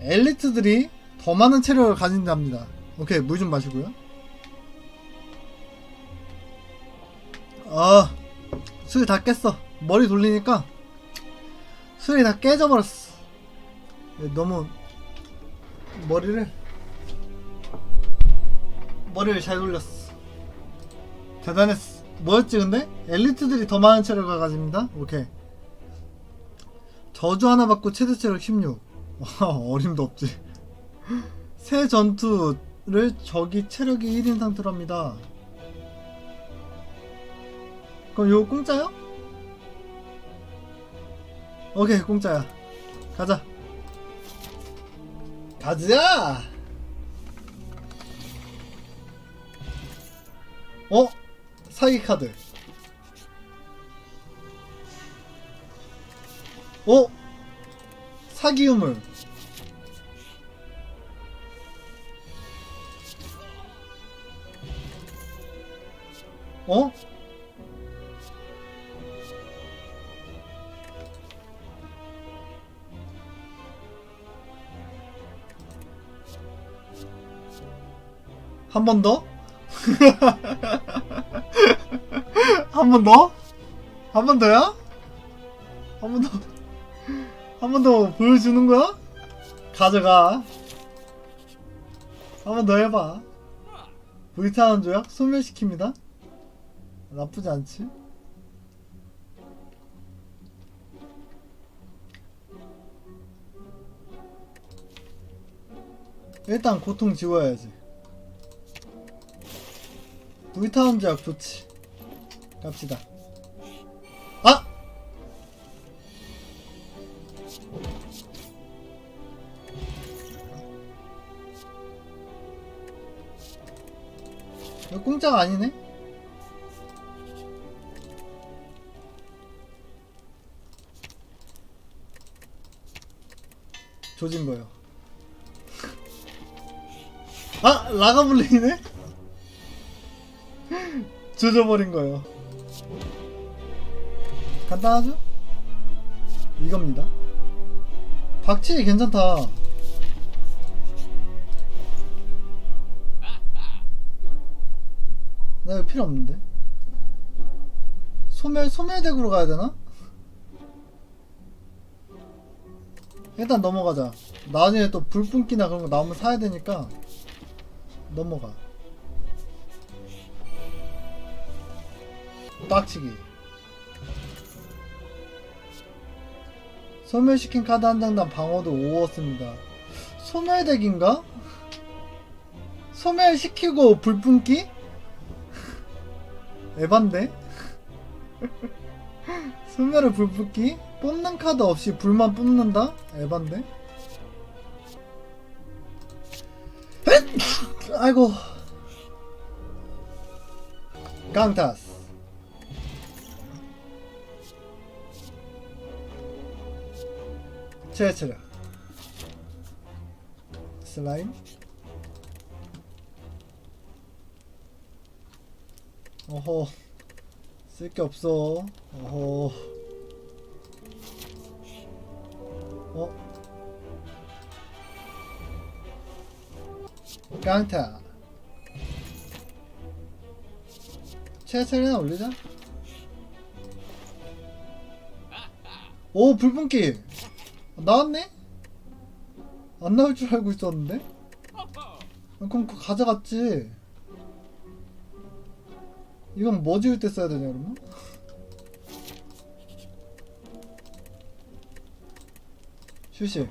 엘리트들이 더 많은 체력을 가진답니다. 오케이, 물 좀 마시고요. 아, 술이 다 깼어. 머리 돌리니까 술이 다 깨져버렸어. 너무 머리를 머리를 잘 돌렸어. 대단했어. 뭐였지 근데? 엘리트들이 더 많은 체력을 가집니다. 오케이. 저주 하나 받고 최대 체력 16. 와, 어림도 없지. 새 전투를 적이 체력이 1인 상태로 합니다. 그럼 요거 공짜요? 오케이, 공짜야. 가자. 가자! 어? 사기 카드. 어? 사기 유물. 어? 한 번 더? 한 번 더? 한 번 더야? 한 번 더? 한 번 더 보여주는 거야? 가져가. 한 번 더 해봐. 불타는 조약 소멸시킵니다. 나쁘지 않지? 일단 고통 지워야지. 불타는 조약 좋지. 갑시다. 아! 이거 공짜가 아니네? 조진 거요. 아! 라가블레이네? 조져버린 거요. 간단하죠? 이겁니다. 박치기 괜찮다. 나 이거 필요 없는데. 소멸, 소멸덱으로 가야 되나? 일단 넘어가자. 나중에 또 불뿜기나 그런 거 나오면 사야 되니까 넘어가. 빡치기. 소멸시킨 카드 한 장당 방어도 5었습니다. 소멸덱인가? 소멸시키고 불뿜기? 에반데? 소멸을 불붙기? 뽑는 카드 없이 불만 뽑는다? 에반데? 아이고. 강타스. 최체력. 슬라임. 어허. 쓸 게 없어. 어허 어 깡타 최철이나 올리자 오 불분기 나왔네? 안 나올 줄 알고 있었는데? 아, 그럼 그거 가져갔지 이건 뭐 지을 때 써야 되냐 그러면? 휴식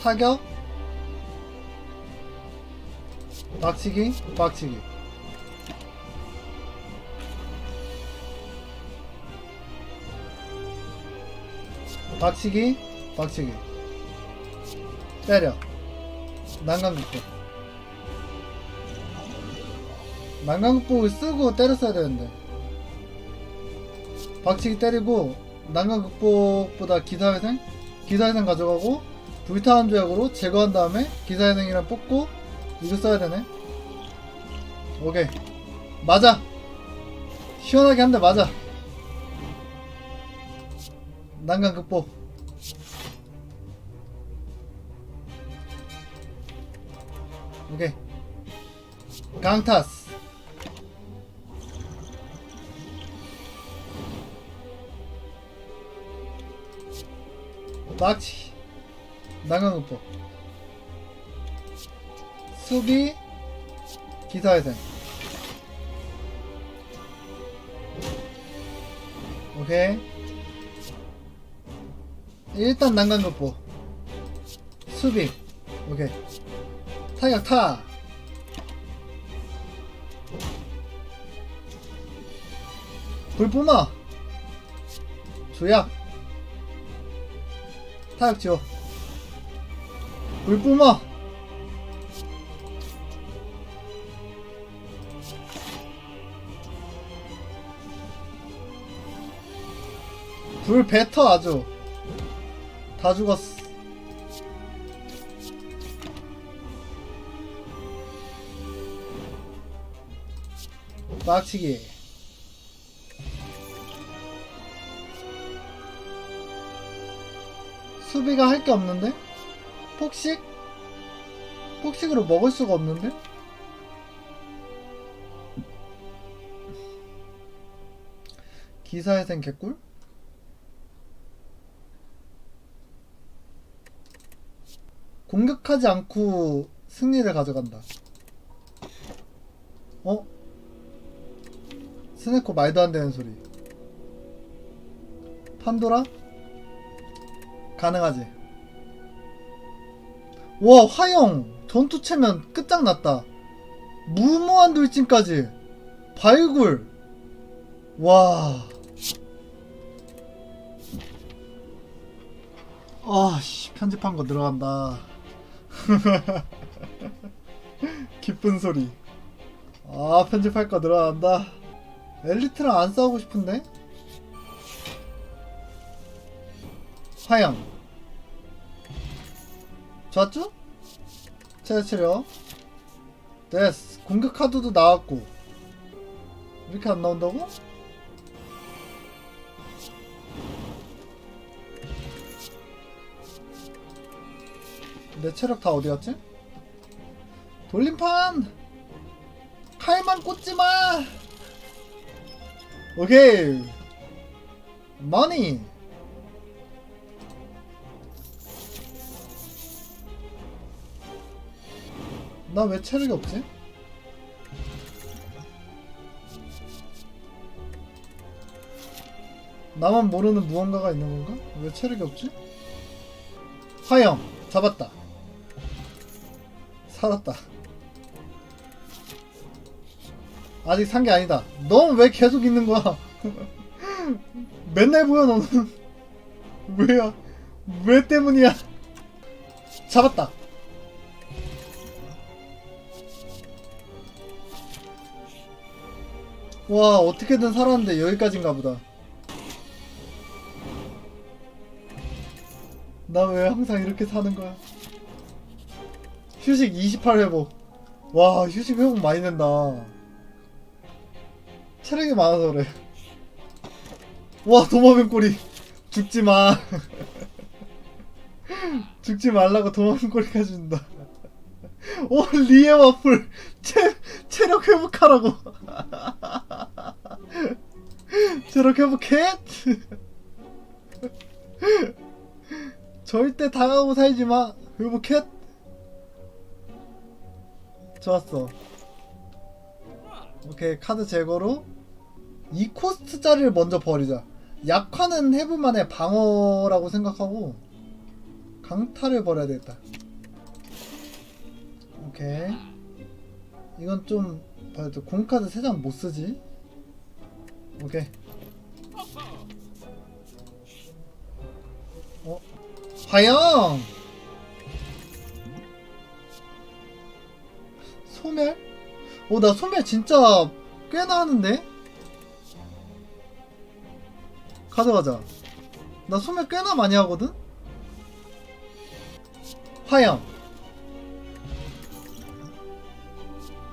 타격. 박치기 박치기. 박치기 박치기. 때려. 난간 극복 난간 극복을 쓰고 때렸어야 되는데. 박치기 때리고 난간 극복보다 기사회생? 기사회생 가져가고 불타는 조약으로 제거한 다음에 기사회생이랑 뽑고 이거 써야 되네. 오케이. 맞아. 시원하게 한 대 맞아. 난간 극복. 오케이. 강타스 막치 난간 극복 수비 기사회생. 오케이. 일단 난간 극복 수비. 오케이. 타격 타. 불뿜어. 조약 타격 지워 불뿜어. 불 뱉어 아주. 다 죽었어. 빡치기 수비가 할 게 없는데? 폭식? 폭식으로 먹을 수가 없는데? 기사회생 개꿀? 공격하지 않고 승리를 가져간다. 어? 스네코 말도 안 되는 소리. 판도라? 가능하지. 와, 화영! 전투체면 끝장났다. 무모한 돌진까지. 발굴. 와. 아, 씨, 편집한 거 들어간다. 기쁜 소리. 아, 편집할 거 들어간다. 엘리트랑 안 싸우고 싶은데? 화양. 좋았죠? 체력. 됐어. 공격 카드도 나왔고. 이렇게 안 나온다고? 내 체력 다 어디 갔지? 돌림판! 칼만 꽂지 마! 오케이! 머니! 나 왜 체력이 없지? 나만 모르는 무언가가 있는 건가? 왜 체력이 없지? 화영 잡았다. 살았다. 아직 산 게 아니다. 넌 왜 계속 있는 거야? 맨날 보여 너는. 왜야? 왜 때문이야? 잡았다 와 어떻게든 살았는데 여기까지인가 보다. 나 왜 항상 이렇게 사는 거야? 휴식 28 회복. 와 휴식 회복 많이 낸다. 체력이 많아서 그래. 와 도마뱀 꼬리. 죽지마. 죽지 말라고 도마뱀 꼬리까지 준다. 오 리에 와플. 체, 체력 회복하라고 체력 회복해 절대 당하고 살지마. 회복해 좋았어. 오케이 카드 제거로 이 코스트짜리를 먼저 버리자. 약화는 해볼만해 방어라고 생각하고 강타를 버려야 되겠다. 오케이. 이건 좀 봐야 돼. 공카드 3장 못 쓰지? 오케이 화영 소멸? 어, 나 소멸 진짜 꽤나 하는데? 가져가자. 나 소멸 꽤나 많이 하거든? 화염.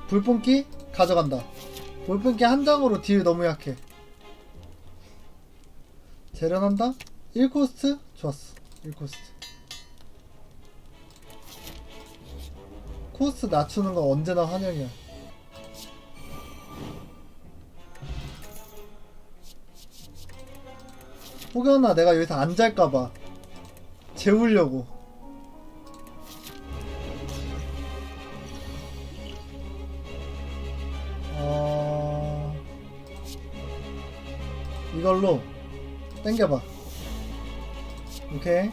불뿜기? 가져간다. 불뿜기 한 장으로 딜 너무 약해. 재련한다? 1코스트? 좋았어 1코스트 코스트 낮추는 거 언제나 환영이야. 혹여나 내가 여기서 안 잘까봐 재우려고. 어... 이걸로 땡겨봐 오케이.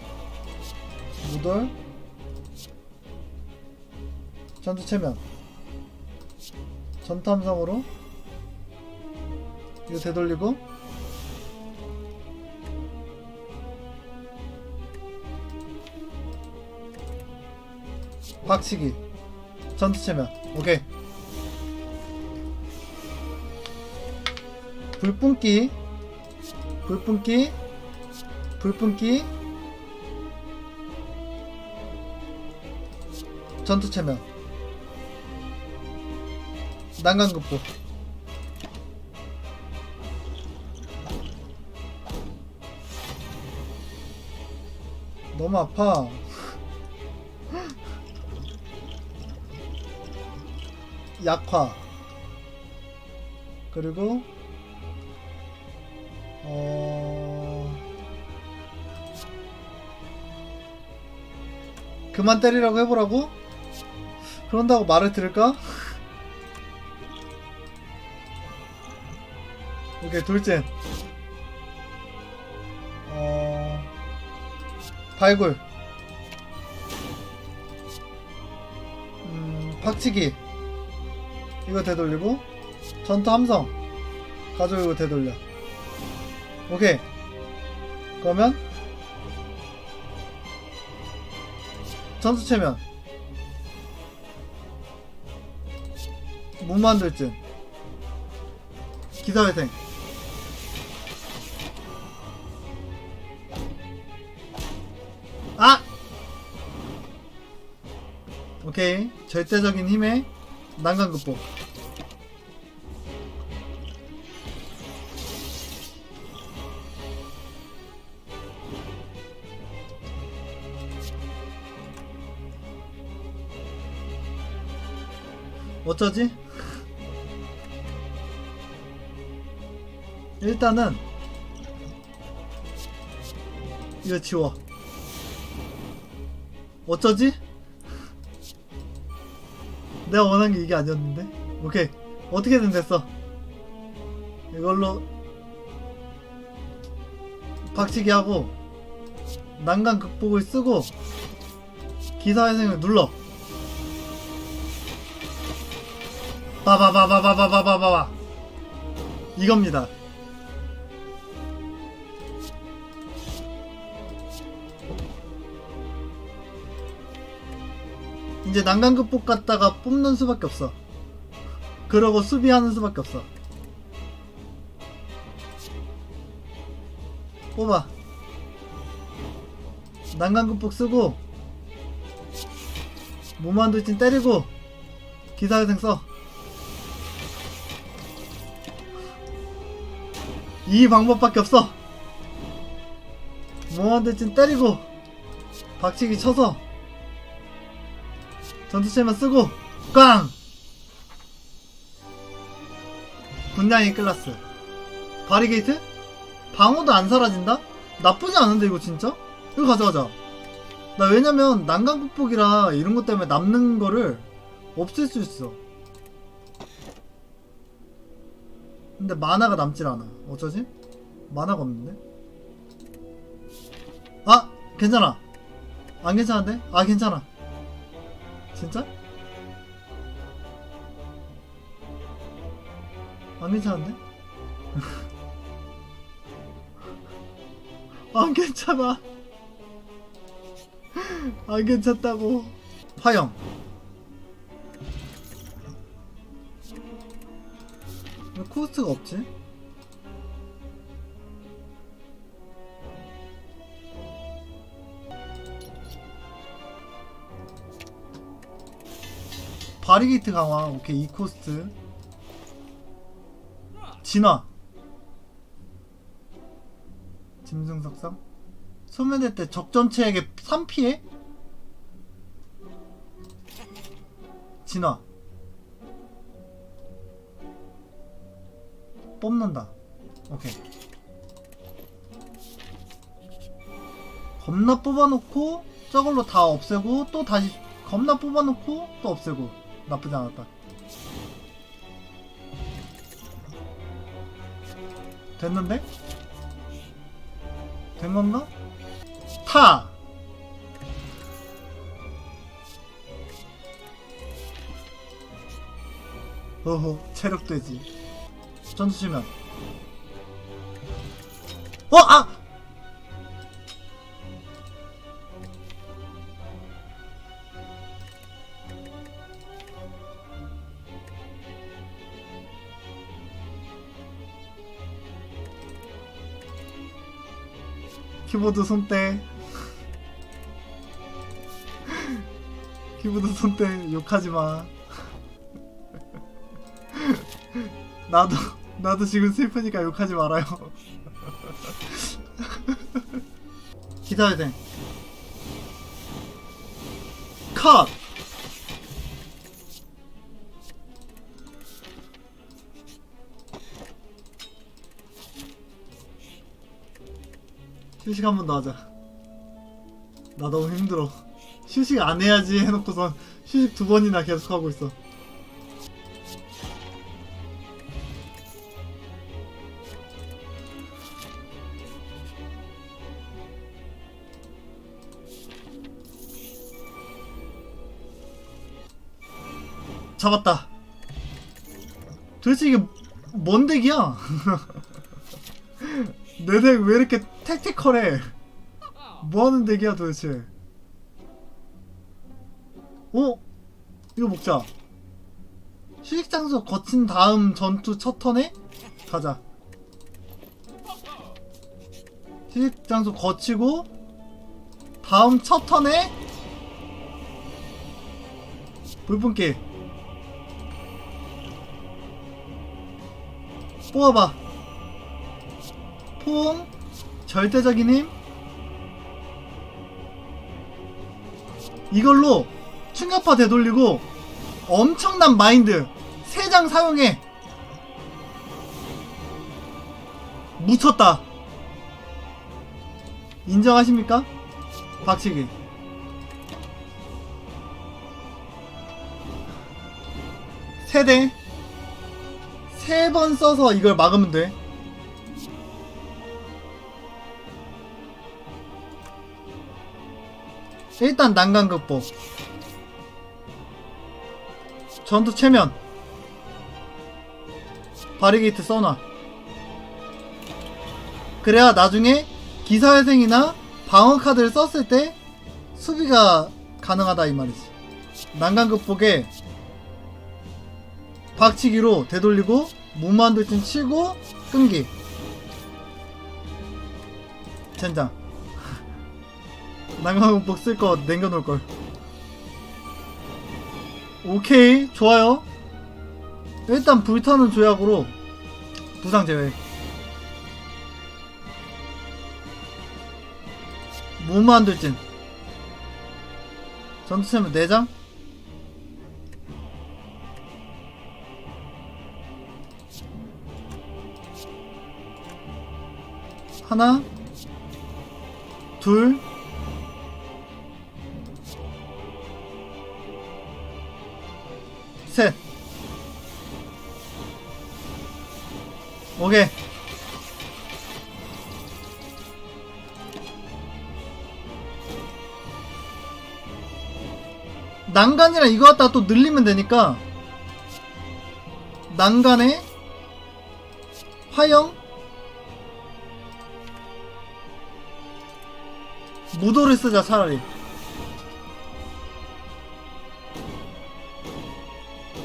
무돌. 전투 체면. 전탐성으로. 이거 되돌리고. 박치기. 전투 체면. 오케이. 불뿜기. 불뿜기. 불뿜기 전투 체면 난간극복 너무 아파. 약화. 그리고 어 그만 때리라고 해보라고? 그런다고 말을 들을까? 오케이 돌진. 어 발굴. 음 박치기. 이거 되돌리고 전투 함성. 이거 되돌려. 오케이. 그러면 전투 체면 무만들진. 기사회생. 아! 오케이. 절대적인 힘의 난간 극복 어쩌지? 일단은 이거 지워. 어쩌지? 내가 원한 게 이게 아니었는데? 오케이. 어떻게든 됐어. 이걸로 박치기 하고 난간 극복을 쓰고 기사 회생을 눌러 바바바바바바바바바 이겁니다. 이제 난간 극복 갔다가 뽑는 수밖에 없어. 그러고 수비하는 수밖에 없어. 뽑아. 난간 극복 쓰고 무만두진 때리고 기사회생 써 이 방법밖에 없어. 모한대진 때리고 박치기 쳐서 전투체만 쓰고 꽝. 군량이 클라스 바리게이트 방어도 안 사라진다? 나쁘지 않은데 이거 진짜? 이거 가져가자. 나 왜냐면 난간 극복이라 이런 것 때문에 남는 거를 없앨 수 있어. 근데 만화가 남질 않아. 어쩌지? 만화가 없는데? 아! 괜찮아. 안 괜찮은데? 아, 괜찮아. 진짜? 안 괜찮은데? 안 괜찮아. 안 괜찮다고. 화영. 왜 코스트가 없지? 바리게이트 강화. 오케이 2코스트. 진화. 짐승 석상. 소멸될 때 적 전체에게 3피해? 진화 뽑는다 오케이 겁나 뽑아놓고 저걸로 다 없애고 또 다시 겁나 뽑아놓고 또 없애고 나쁘지 않았다 됐는데? 된 건가? 타! 어허, 체력 되지. 치면. 어, 아! 키보드 손대. 키보드 손대 욕하지 마. 나도 나도 지금 슬프니까 욕하지 말아요. 기다려야 돼. 컷. 휴식 한 번 더 하자. 나 너무 힘들어. 휴식 안 해야지 해놓고선 휴식 두 번이나 계속 하고 있어. 잡았다. 도대체 이게 뭔 덱이야? 내 덱 왜 이렇게 택티컬해? 뭐 하는 덱이야 도대체? 어? 이거 먹자. 휴식 장소 거친 다음 전투 첫 턴에 가자. 휴식 장소 거치고 다음 첫 턴에 불분길 뽑아봐. 포옹 절대적인 힘 이걸로 충격파 되돌리고 엄청난 마인드 3장 사용해. 묻혔다. 인정하십니까? 박치기. 세대 세 번 써서 이걸 막으면 돼. 일단 난간 극복. 전투 체면. 바리게이트 써놔. 그래야 나중에 기사회생이나 방어 카드를 썼을 때 수비가 가능하다 이 말이지. 난간 극복에 박치기로 되돌리고 무만 돌진 치고 끈기. 젠장. 난간 극복 쓸 거 남겨놓을걸. 오케이 좋아요. 일단 불타는 조약으로 부상 제외. 무모한 돌진. 전투체면 4장 하나 둘 셋. 오케이. 난간이랑 이거 갖다가 또 늘리면 되니까 난간에 화형 무도를 쓰자 차라리.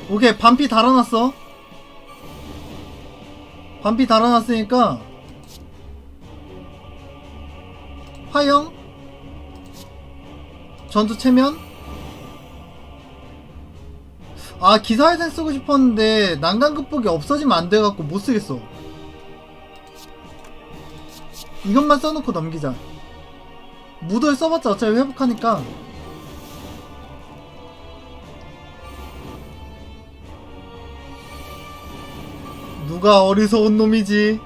오케이 반피 달아놨어. 반피 달아놨으니까. 화형 전투 체면? 아 기사회생 쓰고 싶었는데 난간 극복이 없어지면 안 돼갖고 못 쓰겠어. 이것만 써놓고 넘기자 무도에 써봤자 어차피 회복하니까. 누가 어리석은 놈이지?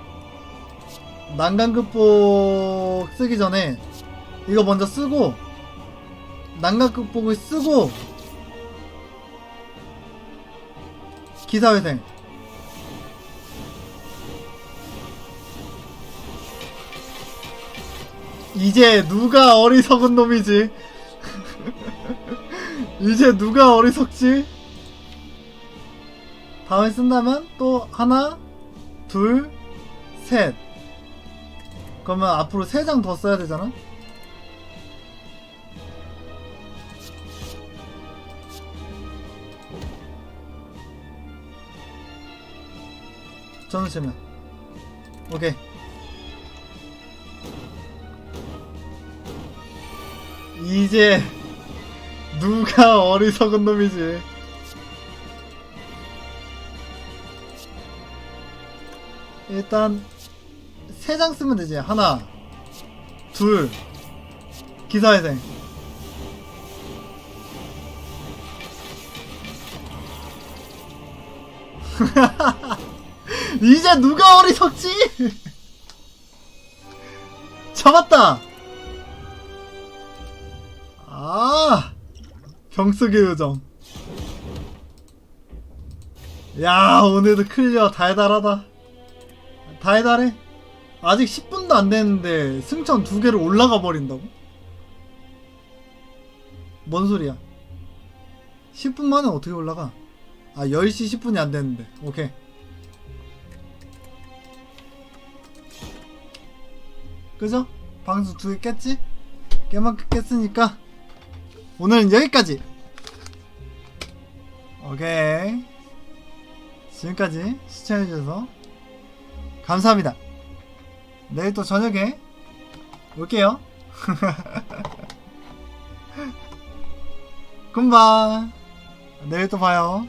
난간 극복 쓰기 전에 이거 먼저 쓰고 난간 극복을 쓰고 기사회생 이제 누가 어리석은 놈이지? 이제 누가 어리석지? 다음에 쓴다면 또 하나 둘 셋. 그러면 앞으로 세 장 더 써야 되잖아? 전우 치면 오케이 이제 누가 어리석은 놈이지 일단 세 장 쓰면 되지 하나 둘 기사회생 이제 누가 어리석지? 잡았다! 병속의 요정. 야, 오늘도 클리어 달달하다. 달달해. 아직 10분도 안 됐는데 승천 두 개를 올라가 버린다고? 뭔 소리야? 10분 만에 어떻게 올라가? 아, 10시 10분이 안 됐는데. 오케이. 그죠? 방수 두 개 깼지? 깨만큼 깼으니까 오늘은 여기까지. 오케이. 지금까지 시청해주셔서 감사합니다. 내일 또 저녁에 올게요. 금방 내일 또 봐요